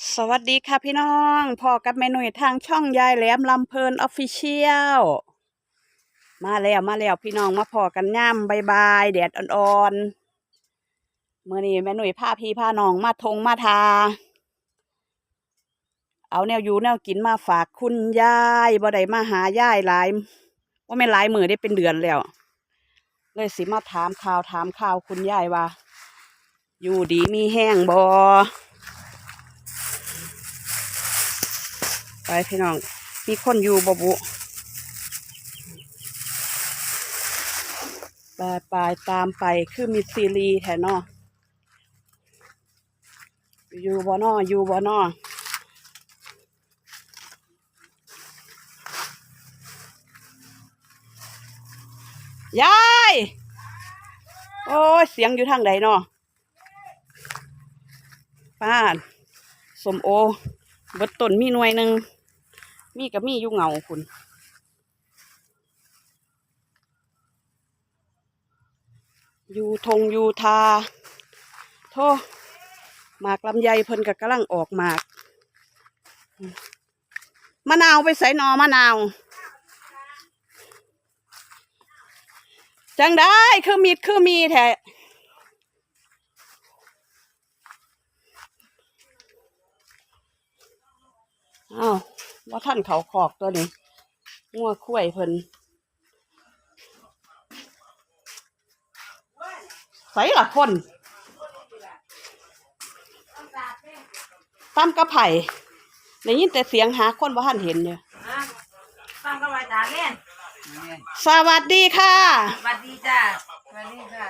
สวัสดีค่ะพี่น้องพ่อกับแม่หนุ่ยทางช่องยายแหลมลำเพลินออฟฟิเชียลมาแล้วมาแล้วพี่น้องมาพอกันย่ำบายบายแดดอ่อนๆเมื่อนี้แม่หนุ่ยพาพี่พาน้องมาทงมาทา เอาแนวอยู่แนวกินมาฝากคุณยายบ่ได้มาหายายหลายว่าไม่หลายมือได้เป็นเดือนแล้ว เลยสิมาถามข่าวถามข่าวคุณยายว่า อยู่ดีมีแห้งบ่ ไป พี่น้อง มีคนอยู่บบุไปไปตามไปคือมีซีรีแทนนออยู่บ่นออยู่บ่นอยาย โอ้ยเสียงอยู่ทางใดเนาะป้านสมโอเบิดต้นมีหน่วยหนึ่ง มีกับมีอยู่เงาคุณอยู่ทงอยู่ทา โทหมากลำไยเพิ่นกับกำลังออกหมาก มะนาวไปใส่นอมะนาว จังได้คือมีดคือมีแท้อ้าว ว่าท่านเขาขอกตัวนี้งัวคุ้ยเพิ่นใส่ละคนตามกระไผ่ได้ยินแต่เสียงหาคนว่าท่านเห็นเนี่ยอะฟังก็มาตาเล่นสวัสดีค่ะ สวัสดีจ้าสวัสดีค่ะ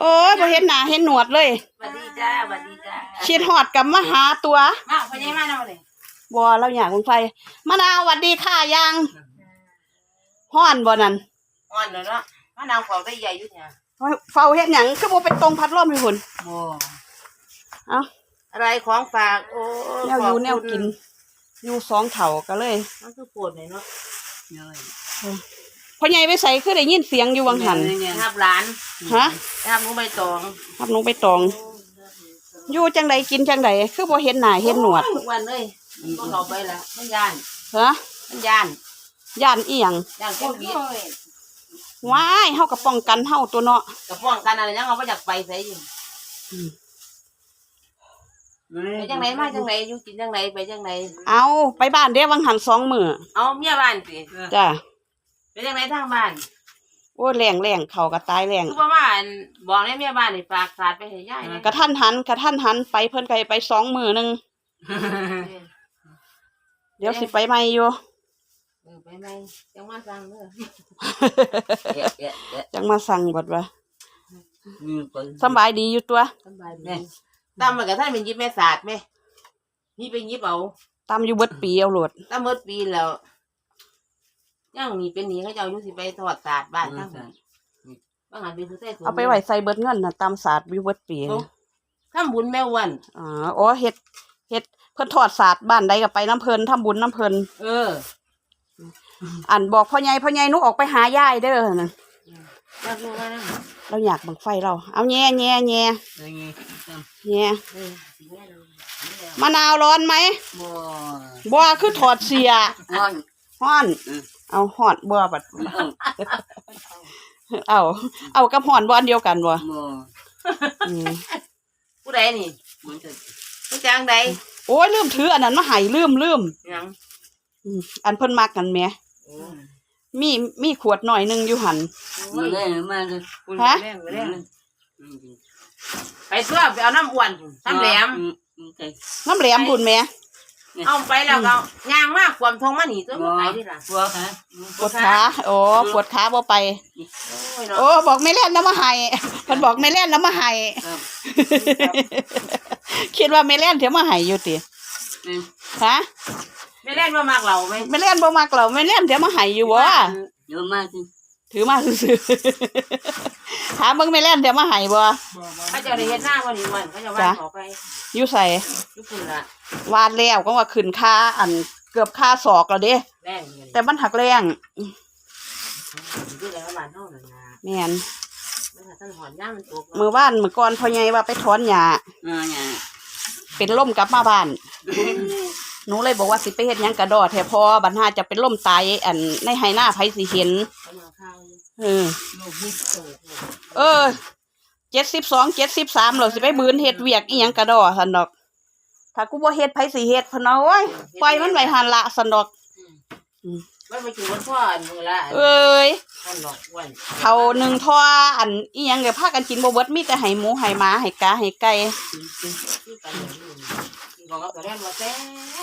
โอ้ยบ่เห็นหน้าเห็นหนวดเลย สวัสดีจ้าสวัสดีจ้าชิดหอดกับมาหาตัว มาพญามาเนาะเลย บัวเราอยากคุณไฟมะนาวสวัสดีค่ะยังห้อนบ่นั่นอ่อนเนาะเนาะมานางเฝ้าได้ใหญ่อยู่เนี่ยเฝ้าเฮ็ดหยังคือบ่ไปตรงพัดลมให้พุ่นโอ้เอ้าอะไรของฝาก โอ้แนวอยู่แนวกิน อยู่สองเถาก็เลยมันคือปวดหน่อยเนาะพ่อใหญ่ไปใส่คือได้ยินเสียงอยู่วังหันทับหลานฮะทับหนูใบตองครับหนูไปตองอยู่จังใดกินจังใดคือบ่เห็นหน้าเห็นหนวดทุกวันเลย ก็เข้าไปละมันย่านฮะมันย่านย่านอีหยังย่านโควิดว้ายเฮาก็ป้องกันเฮาตัวเนาะกับป้องกันอะไรยังเอาไปจากไปใส่อยู่ไปจังไหนมาจังไหนอยู่กินจังไหนไปจังไหนเอาไปบ้านเด้วังหันสองมื้อเอาเมียบ้านสิจ้ะไปจังไหนทางบ้านโอ้ยแรงแรงเขาก็ตายแรงคือว่าว่าอันบอกในเมียบ้านนี่ฝากสาดไปให้ยายนะกระท่านหันกระท่านหันไปเพิ่นก็ให้ไปสองมื้อหนึง เดี๋ยวสิไปใหม่อยู่เออไปไหมจังมาสั่งเด้อจังมาสั่งบดว่าสำบายดีอยู่ตัวสบายดีตามมากับท่านเป็นยิบแม่ศาสตร์ไหมนี่เป็นยิบเอาตามอยู่เบิดปีเอาโหลดตามเมื่อปีแล้วยังมีเป็นหนีเขาเจ้าอยู่สิไปถอดศาสตร์บ้านทั้งหมดบางอันเป็นผู้ใต้สูงเอาไปไว้ใส่เบิดเงินน่ะตามศาสตร์อยู่เบิดปีโอ้นะทำบุญแม่วันอ๋อโอ้เฮ็ดเฮ็ด เพิ่นทอดศาสตร์บ้านใดก็ไปน้ำเพิ่นทำบุญน้ำเพิ่นเอออันบอกพ่อใหญ่พ่อใหญ่หนูออกไปหายายเด้อนั่นรักลูกนะเราอยากบังไฟเรา เอาแง่แง่แง่แง่เออสิแม่เรามะนาวร้อนไหมบ่บัวคือถอดเสียอ่อนฮ้อนอืมเอาฮ้อนบัวบัดเอา เอากับฮ้อนบ่อันเดียวกันบ่บ่อืมผู้ใดนี่มันจะผู้จ้างใด โอ้ยลืมถืออันนั้นมาให้ลืมลืมยังอืมอันเพิ่นมักกันแหมโอ้มีมีขวดหน่อยหนึงอยู่หันมันได้มาก็ฮะ แรงแรงไปตัวไปเอาน้ำอ้วนน้ำแหลม น้ำแหลมบุญแหม่ เอาไปแล้วก็ย่างมากความทองมาหนีตัวมันไปดิล่ะบัวค่ะปวดขาโอ้ปวดขาบ่ไปโอ้ยเนาะโอ้บอกไม่เล่นแล้วมาให้เพิ่นบอกไม่เล่นแล้วมาให้ครับคิดว่าไม่เล่นเดี๋ยวมาให้อยู่ตินี่ฮะไม่เล่นว่ามากเราไหมไม่เล่นบ่มักเราไม่เล่นเดี๋ยวมาให้อยู่บ่เยอะมากจริงถือมาซื่อๆถามเบิ่งไม่เล่นเดี๋ยวมาให้บ่เขาจะได้เห็นหน้าวันนี้มันเขาจะว่าจ้ะขอไปอยู่ใส่ทุกคนละ วาดแล้วก็ว่าขึ้นค่าอันเกือบค่าศอกแล้วเด้แรงเงินแต่มันหักแรงที่แล้วบ้านเท่านั้นนะแม่นไม่ค่ะท่านหอนย่ามันตกมื้อวานมื้อก่อนพ่อใหญ่ว่าไปถอนหญ้าอ่าเนี่ยเป็นล่มกลับมาบ้านหนูเลยบอกว่าสิไปเฮ็ดหยังกระดอแท้พอบัดหาจะเป็นล่มตายอันในไหหน้าไผสิเห็นเขามาข้าวอยู่เออโลกฮิสโตกเออ เจ็ดสิบสอง เจ็ดสิบสามเราสิไปบืนเฮ็ดเวียกอีหยังกระดอสันดอก ถ้ากูบ่เฮ็ดไผสิเฮ็ดพะเนาะโอ้ยปล่อยมันไว้หันละสันดอกมันไปกินวันพ่ออันมือละเอ้ยอันหลอกอ้วันเขาหนึ่งทออันอีหยังเดี๋ยวพากันกินบ่เบิดมีแต่ให้หมูให้หมาให้กาให้ไก่ที่กันอย่างนี้กินของเขาแต่แรกว่าแซ่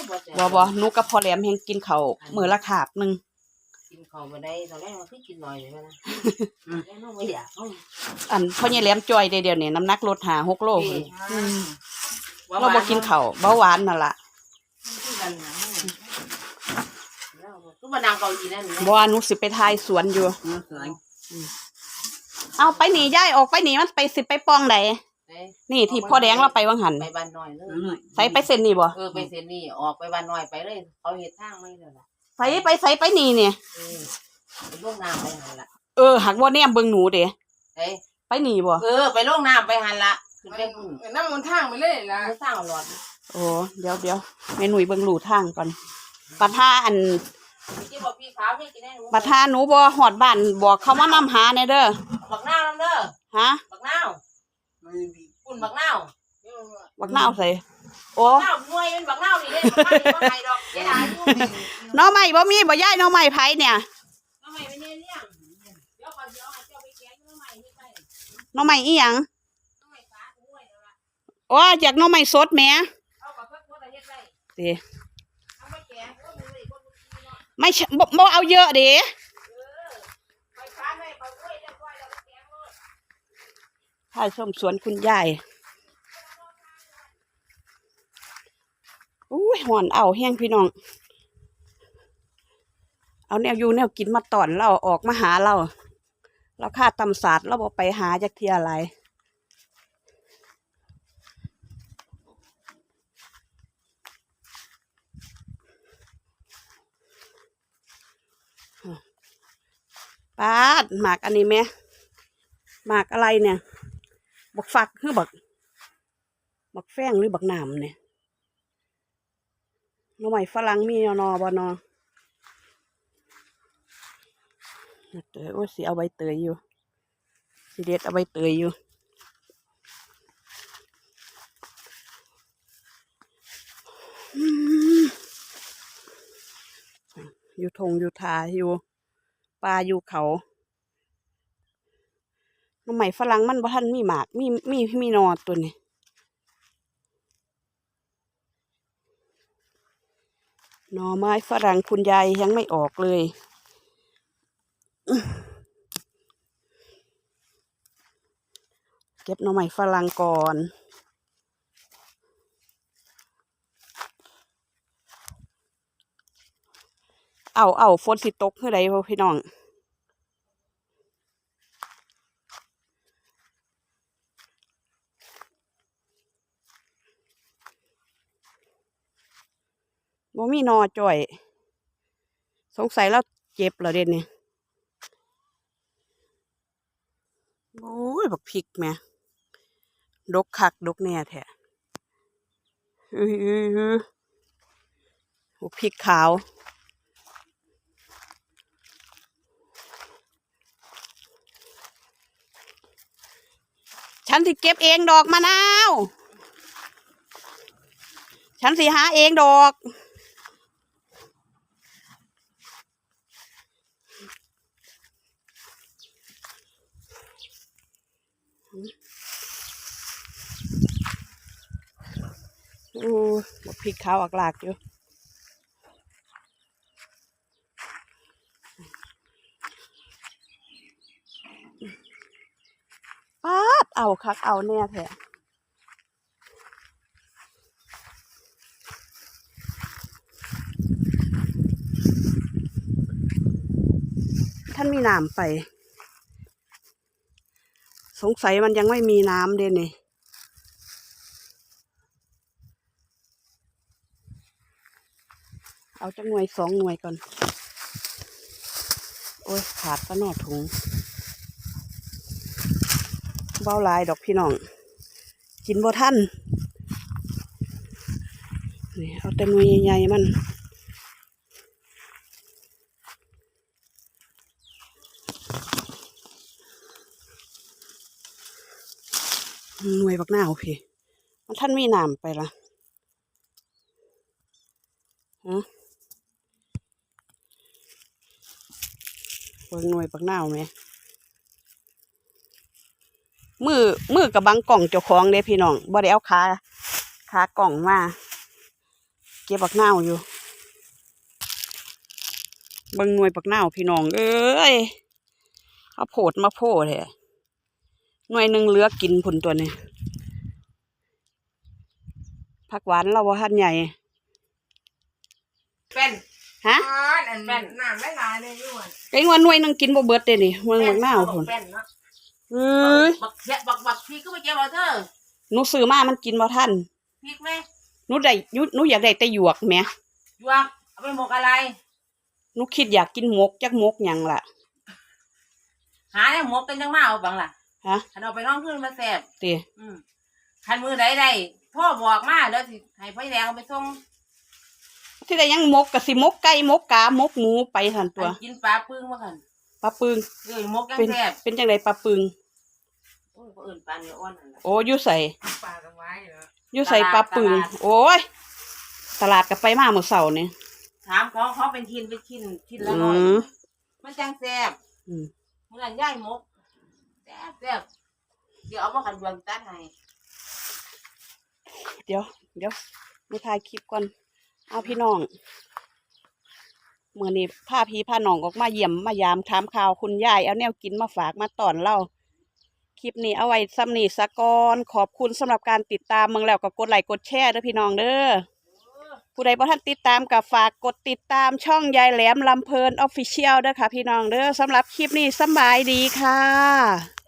บว่าแซ่บ่บ่หนูกับพ่อแหลมแฮงกินข้าวมื้อละคาบหนึงกินของมาได้ตอนแรกว่าคือกินหน่อยเลยนะแล้วน้องไม่อยากเอาอันพ่อใหญ่แหลมจ่อยได้เดียวนี่น้ำหนักลดหาหกโลพุ่นอืม เราบ่กินข้าวเบาหวานนั่นล่ะก็มานางเกาหลีนั่นบ่ว่าหนูสิไปทายสวนอยู่น้ำสวนเอาไปหนีย้ายออกไปหนีมันไปสิไปปองใดนี่ที่พ่อแดงเราไปวังหันไปบ้านน้อยเลยน้ำหน่อยใส่ไปเส้นนี่บ่เออไปเซนนี่ออกไปบ้านน้อยไปเลยเขาเห็ดทางไม่เลยล่ะใส่ไปใส่ไปนี่เนี่ยเออไปลงน้ำไปหันละเออหักบ่แนมเบิ่งหนูเด้เอ้ยไปหนีบ่เออไปลงน้ำไปหันละ ขึ้นไปหุ่นนั่งบนทางไปเลยล่ะไม่สร้างหลอดโอ้เดี๋ยวเดี๋ยวแม่หนุ่ยเบิ่งหลูทางก่อนปัดท่าอันพี่บอกพี่สาวพี่กินได้หนูปัดท่าหนูบ่ฮอดบ้านบอกเขามานํหาแน่เด้อบักนาวน้ำเด้อฮะบักนาวไม่มีปุ่นบักนาวบักนาวใส่โอ้บักนาวหน่วยเป็นบักนาวนี่เด้บักนาวนี่บ่ให้ดอกเสียดายอยู่หน้อใหม่บ่มีบ่ย้ายหน้อใหม่ไผเนี่ยทำไมไม่เนี่ยเลี้ยงเดี๋ยวก่อนเดี๋ยวให้เจ้าไปแกงทำไมนี่ไปหน้อใหม่อีหยัง ทำไมฟ้าหน่วยแล้วล่ะโอ้จากน้อใหม่สดแม่เดได้เด้เอาไปแกงก็มือเลยไม่บ่บ่เอาเยอะเด้เออไปฟ้าได้ไปกล้วยเรียบร้อยแล้วไปแกงเลยถ่ายชมสวนคุณยายอุ้ยหอนเอาแห้งพี่น้อง เอาแนวอยู่แนวกินมาตอนเราออกมาหาเรา เราค่าตำศาสตร์เราบอกไปหาจากเทียอะไร ปาดหมากอันนี้ไหมหมากอะไรเนี่ยบักฟักคือบักบักแฟงหรือบักหนามเนี่ยหน่อไม้ฝรั่งมีนอนอบอนอเตยโอ้สิเอาใบเตยอยู่สิเด็ดเอาใบเตยอยู่อืมอยู่ทงอยู่ทาอยู่ ปลาอยู่เขาหน่อไม้ฝรั่งมันบ่ทันมีหมาก มีมีมีนอตัวนี้หน่อไม้ฝรั่งคุณยายยังไม่ออกเลย เก็บหน่อไม้ฝรั่งก่อน เอาเอาฝนสิตกเมื่อใดพี่น้องบ่มีนอจ่อย สงสัยแล้วเจ็บแล้วเด่นนี่โอ้ยบักพริกแม่ดกคักดกแน่แท้อืออืออือบักพริกขาว ฉันสิเก็บเองดอกมะนาว ฉันสิหาเองดอก อู้พริกขาวอักหลากอยู่ ป๊าด เอาคักเอาแน่แท้ท่านมีน้ำไป สงสัยมันยังไม่มีน้ำเด่นนี่เอาจักหน่วยสองหน่วยก่อน โอ้ย ขาดปะหนอถุง เบาลายดอกพี่น้อง กินบ่ท่านนี่เอาแต่หน่วยใหญ่ๆมันหน่วยบักหน้าพี่ มันท่านมีน้ำไปละฮะเบิ่งหน่วยบักหน้าไหม มือมือกับบังกล่องเจ้าของเด้พี่น้องบ่ได้เอาขาขากล่องมาเก็บบักหน้าวอยู่เบิ่งหน่วยบักหน้าวพี่น้อง เอ้ยเอาโผดมาโพดแท้หน่วยหนึ่งเหลือกินผุนตัวนี้ผักหวานเราบ่ทันใหญ่เป็นฮะอันเป็นน้ำไม่ลายเลยด้วยก็ยังว่าหน่วยหนึงกินบ่เบิดเด้นี่เมืองบักหน้าวพุ่น เป็นเนาะเอ้ยบักเสียบักบักพี่ก็ไม่เก็บเอาเธอหนูซื้อมามันกินบ่ทันพริกไหมหนูได้หนูหนูอยากได้แต่หยวกแหมหยวกเอาไปหมกอะไร หนูคิดอยากกินหมกจักหมกหยังล่ะ หาเนี่ยหมกกันจังมาเอาบังล่ะฮะคันเอาไปน้องขึ้นมาแซ่บติอืมคันมือใดใดพ่อบอกมาแล้วสิให้พ่อแดงเอาไปส่งที่ได้ยังหมกก็สิหมกไก่หมกกาหมกหมูไปซั่นตัวให้กินปลาปึ้งมากันปลาปึงเอ้ยหมกยังเป็นแซ่บเป็นจังไดปลาปึงโอ้ยบ่ เอื่นปลาเนื้ออ้วนนั่นแหละโอ้อยู่ใส่ปลากันไว้เหรออยู่ใส่ตลาดปลาปึงตลาดโอ้ย ตลาดก็ไปมาเมื่อเช้านี่ถามเขาเขาเป็นชิ้นเป็นชิ้นชิ้นละอืน้อยมมันจังแซ่บอืมมื่อนั้นย่ายหมกแซ่บแซ่บเดี๋ยวเอามากันดวงตัดให้เดี๋ยวเดี๋ยวไม่ถ่ายคลิปก่อน เอาพี่น้องเมื่อนี้พาพี่พาน้องออกมาเยี่ยมมายามถามข่าวคุณยายเอาแนวกินมาฝากมาตอนเล่า คลิปนี้เอาไว้ซ้ำนี่สะกอนขอบคุณสำหรับการติดตามเมืองแล้วก็กดไลค์กดแชร์เด้อพี่น้องเด้อผู้ใดบ่ทันติดตามกับฝากกดติดตามช่องยายแหลมลำเพลินออฟฟิเชียลเด้อค่ะพี่น้องเด้อสำหรับคลิปนี้สำบายดีค่ะ